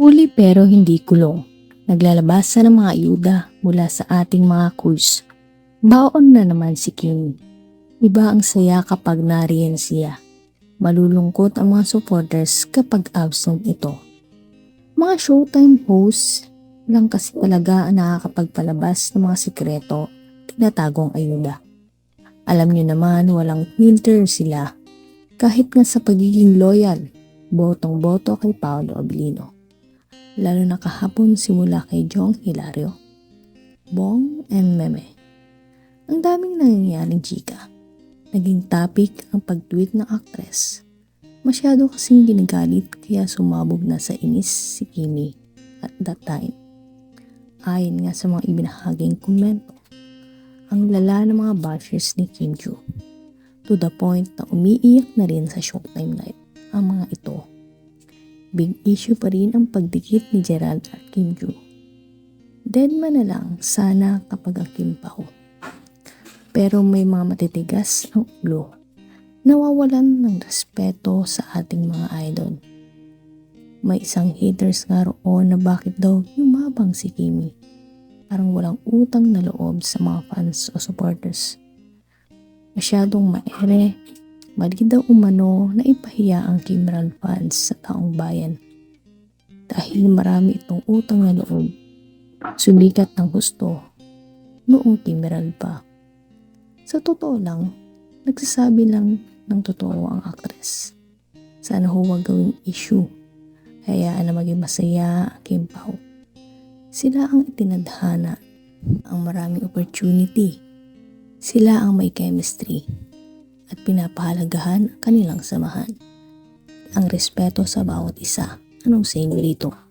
Huli pero hindi kulong. Naglalabasan ng mga ayuda mula sa ating mga kurs. Baon na naman si Kimi. Iba ang saya kapag nariyan siya. Malulungkot ang mga supporters kapag absent ito. Mga showtime hosts lang kasi talaga ang nakakapagpalabas ng mga sikreto at tinatagong ayuda. Alam nyo naman walang filter sila kahit nga sa pagiging loyal, botong-boto kay Paolo Abilino. Lalo na kahapon simula kay Jong Hilario, Bong and Meme. Ang daming nangyayaring chika. Naging topic ang pag-tweet ng actress. Masyado kasing ginagalit kaya sumabog na sa inis si Kimi at that time. Ayon nga sa mga ibinahaging komento, ang lala ng mga bashers ni Kim Joo. To the point na umiiyak na rin sa Showtime Live ang mga ito. Big issue pa rin ang pagdikit ni Gerald at Kim Joo. Dead man na lang sana kapag ang Kim Pao. Pero may mga matitigas ang ulo. Nawawalan ng respeto sa ating mga idol. May isang haters nga roon na bakit daw yumabang si Kimi. Parang walang utang na loob sa mga fans o supporters. Masyadong maere, mali daw umano na ipahiya ang Kimral fans sa taong bayan. Dahil marami itong utang na loob, sumikat ng gusto noong Kimral pa. Sa totoo lang, nagsasabi lang ng totoo ang actress. Sana huwag gawing issue. Hayaan na maging masaya ang Kim Pao. Sila ang itinadhana, ang maraming opportunity. Sila ang may chemistry at pinapahalagahan ang kanilang samahan. Ang respeto sa bawat isa. Anong sa inyo dito?